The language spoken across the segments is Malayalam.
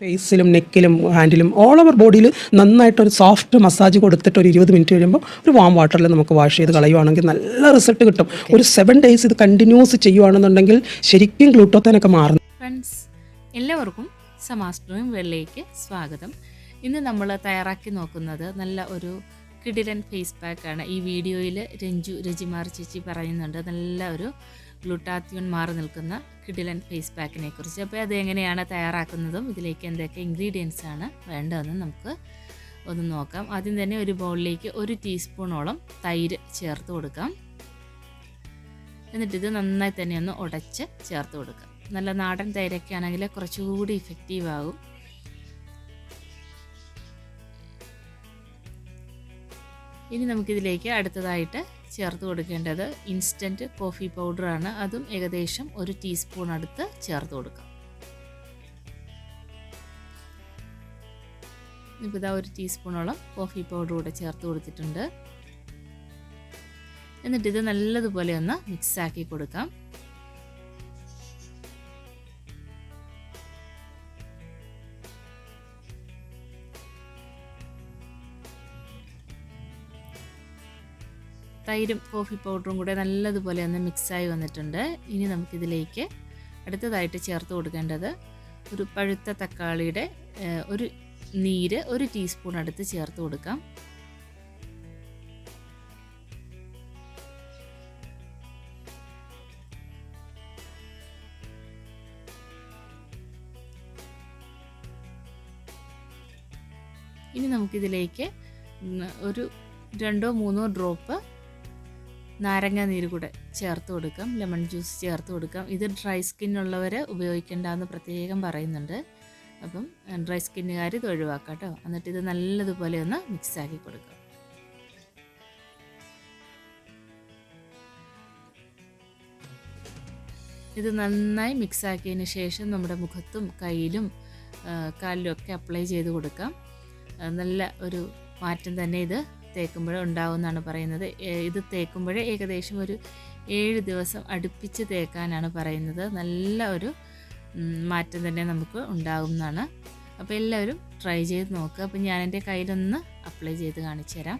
ഫേസിലും നെക്കിലും ഹാൻഡിലും ഓൾ ഓവർ ബോഡിയിൽ നന്നായിട്ടൊരു സോഫ്റ്റ് മസാജ് കൊടുത്തിട്ട് ഒരു ഇരുപത് മിനിറ്റ് കഴിയുമ്പോൾ ഒരു വാം വാട്ടറിൽ നമുക്ക് വാഷ് ചെയ്ത് കളയുവാണെങ്കിൽ നല്ല റിസൾട്ട് കിട്ടും. ഒരു സെവൻ ഡേയ്സ് ഇത് കണ്ടിന്യൂസ് ചെയ്യുവാണെന്നുണ്ടെങ്കിൽ ശരിക്കും ഗ്ലൂട്ടോത്തനൊക്കെ മാറും ഫ്രണ്ട്സ് എല്ലാവർക്കും സമാസ്ട്രോയും വെള്ളയ്ക്ക് സ്വാഗതം. ഇന്ന് നമ്മൾ തയ്യാറാക്കി നോക്കുന്നത് നല്ല ഒരു കിടിലൻ ഫേസ് പാക്കാണ് ഈ വീഡിയോയിൽ രഞ്ജു രജിമാർ ചേച്ചി പറയുന്നുണ്ട്. നല്ല ഒരു ഗ്ലൂട്ടാത്യൂൺ മാറി നിൽക്കുന്ന കിഡിലൻ ഫേസ് പാക്കിനെ കുറിച്ച് അപ്പോൾ അത് എങ്ങനെയാണ് തയ്യാറാക്കുന്നതും ഇതിലേക്ക് എന്തൊക്കെ ഇൻഗ്രീഡിയൻസ് ആണ് വേണ്ടതെന്ന് നമുക്ക് ഒന്ന് നോക്കാം. ആദ്യം തന്നെ ഒരു ബൗളിലേക്ക് ഒരു ടീസ്പൂണോളം തൈര് ചേർത്ത് കൊടുക്കാം. എന്നിട്ടിത് നന്നായി തന്നെ ഒന്ന് ഉടച്ച് ചേർത്ത് കൊടുക്കാം. നല്ല നാടൻ തൈരൊക്കെ ആണെങ്കിൽ കുറച്ചുകൂടി ഇഫക്റ്റീവ് ആകും ഇനി നമുക്കിതിലേക്ക് അടുത്തതായിട്ട് ചേർത്ത് കൊടുക്കേണ്ടത് ഇൻസ്റ്റന്റ് കോഫി പൗഡറാണ് അതും ഏകദേശം ഒരു ടീസ്പൂൺ അടുത്ത് ചേർത്ത് കൊടുക്കാം. ഇപ്പോൾ ഒരു ടീസ്പൂണോളം കോഫി പൗഡർ കൂടെ ചേർത്ത് കൊടുത്തിട്ടുണ്ട്. എന്നിട്ട് ഇത് നല്ലതുപോലെ ഒന്ന് മിക്സ് ആക്കി കൊടുക്കാം. തൈരും കോഫി പൗഡറും കൂടെ നല്ലതുപോലെ ഒന്ന് മിക്സായി വന്നിട്ടുണ്ട്. ഇനി നമുക്കിതിലേക്ക് അടുത്തതായിട്ട് ചേർത്ത് കൊടുക്കേണ്ടത് ഒരു പഴുത്ത തക്കാളിയുടെ ഒരു നീര് ഒരു ടീസ്പൂൺ അടുത്ത് ചേർത്ത് കൊടുക്കാം. ഇനി നമുക്കിതിലേക്ക് ഒരു രണ്ടോ മൂന്നോ ഡ്രോപ്പ് നാരങ്ങ നീര് കൂടെ ചേർത്ത് കൊടുക്കാം. ലെമൺ ജ്യൂസ് ചേർത്ത് കൊടുക്കാം. ഇത് ഡ്രൈ സ്കിന്നുള്ളവർ ഉപയോഗിക്കേണ്ടെന്ന് പ്രത്യേകം പറയുന്നുണ്ട്. അപ്പം ഡ്രൈ സ്കിന്നുകാർ ഇത് ഒഴിവാക്കാം കേട്ടോ എന്നിട്ട് ഇത് നല്ലതുപോലെ ഒന്ന് മിക്സാക്കി കൊടുക്കാം. ഇത് നന്നായി മിക്സാക്കിയതിന് ശേഷം നമ്മുടെ മുഖത്തും കയ്യിലും കാലിലും ഒക്കെ അപ്ലൈ ചെയ്ത് കൊടുക്കാം. നല്ല ഒരു മാറ്റം തന്നെ ഇത് തേക്കുമ്പോൾ ഉണ്ടാവുമെന്നാണ് പറയുന്നത്. ഇത് തേക്കുമ്പോഴേ ഏകദേശം ഒരു ഏഴ് ദിവസം അടുപ്പിച്ച് തേക്കാനാണ് പറയുന്നത്. നല്ല ഒരു മാറ്റം തന്നെ നമുക്ക് ഉണ്ടാകുമെന്നാണ് അപ്പോൾ എല്ലാവരും ട്രൈ ചെയ്ത് നോക്കുക അപ്പോൾ ഞാൻ എന്റെ കയ്യിലൊന്ന് അപ്ലൈ ചെയ്ത് കാണിച്ചു തരാം.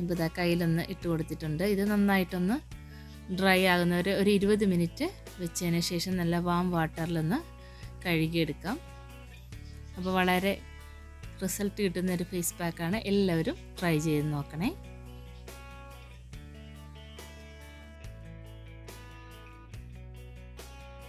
ഇപ്പോൾ ഇതാ കയ്യിലൊന്ന് ഇട്ട് കൊടുത്തിട്ടുണ്ട്. ഇത് നന്നായിട്ടൊന്ന് ഡ്രൈ ആകുന്നവരെ ഒരു ഇരുപത് മിനിറ്റ് വെച്ചതിന് ശേഷം നല്ല വാം വാട്ടറിലൊന്ന് കഴുകിയെടുക്കാം. അപ്പോൾ വളരെ റിസൾട്ട് കിട്ടുന്ന ഒരു ഫേസ് പാക്കാണ്. എല്ലാവരും ട്രൈ ചെയ്ത് നോക്കണേ.